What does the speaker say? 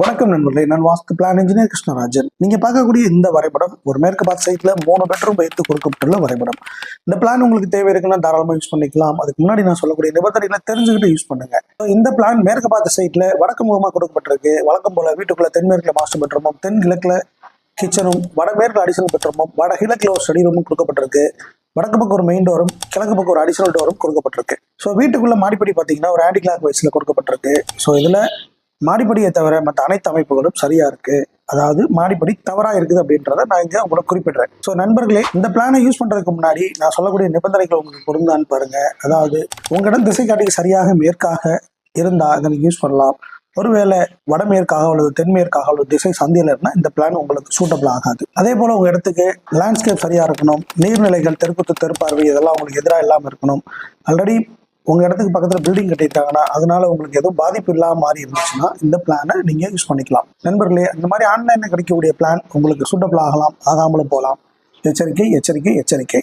வணக்கம் நண்பர்களே நான் வாஸ்து பிளான் இன்ஜினியர் கிருஷ்ணராஜன். நீங்க பார்க்கக்கூடிய இந்த வரைபடம் ஒரு மேற்கு பார்த்த சைட்ல மூணு பெட்ரூம் வைத்து கொடுக்கப்பட்டுள்ள வரைபடம். இந்த பிளான் உங்களுக்கு தேவை இருக்குன்னா தாராளமாக யூஸ் பண்ணிக்கலாம். அதுக்கு முன்னாடி நான் சொல்லக்கூடிய நிபந்தனைகளை தெரிஞ்சுக்கிட்டு யூஸ் பண்ணுங்க. இந்த பிளான் மேற்கு பார்த்த சைட்ல வடக்கு முகமாக கொடுக்கப்பட்டிருக்கு. வழக்கம் போல வீட்டுக்குள்ள தென்மேற்குல மாஸ்டர் பெட்ரூமும் தென்கிழக்குல கிச்சனும் வடமேற்கு அடிஷனல் பெட்ரூமும் வடகிழக்குல ஒரு ஸ்டடி ரூமும் கொடுக்கப்பட்டிருக்கு. வடக்கு பக்கம் ஒரு மெயின் டோரும் கிழக்கு பக்கம் ஒரு அடிஷனல் டோரும் கொடுக்கப்பட்டிருக்கு. ஸோ வீட்டுக்குள்ள மாடிப்படி பார்த்தீங்கன்னா ஒரு ஆன்டி கிளாக் வைஸ்ல கொடுக்கப்பட்டிருக்கு. ஸோ இதுல மாடிப்படியை தவிர மற்ற அனைத்து அமைப்புகளும் சரியா இருக்கு. அதாவது மாடிப்படி தவறா இருக்குது அப்படின்றத நான் இங்க உங்களுக்கு குறிப்பிடுறேன். ஸோ நண்பர்களே இந்த பிளானை யூஸ் பண்றதுக்கு முன்னாடி நான் சொல்லக்கூடிய நிபந்தனைகள் உங்களுக்கு பொருந்தான்னு பாருங்க. அதாவது உங்களிடம் திசை காட்டிக்கு சரியாக மேற்காக இருந்தா அதை யூஸ் பண்ணலாம். ஒருவேளை வடமேற்காக அல்லது தென்மேற்காக அல்லது திசை சந்தையில் இருந்தால் இந்த பிளான் உங்களுக்கு சூட்டபிள் ஆகாது. அதே போல உங்க இடத்துக்கு லேண்ட்ஸ்கேப் சரியா இருக்கணும். நீர்நிலைகள் தெருக்குத்து தெருப்பார்வை இதெல்லாம் உங்களுக்கு எதிராக இல்லாமல் இருக்கணும். ஆல்ரெடி உங்க இடத்துக்கு பக்கத்துல பில்டிங் கட்டிட்டாங்கன்னா அதனால உங்களுக்கு எதுவும் பாதிப்பு இல்லாம மாறி இருந்துச்சுன்னா இந்த பிளானை நீங்க யூஸ் பண்ணிக்கலாம். நண்பர்களே இந்த மாதிரி ஆன்லைன்ல கிடைக்கக்கூடிய பிளான் உங்களுக்கு சூட்டபிள் ஆகலாம் ஆகாமலும் போகலாம். எச்சரிக்கை எச்சரிக்கை எச்சரிக்கை.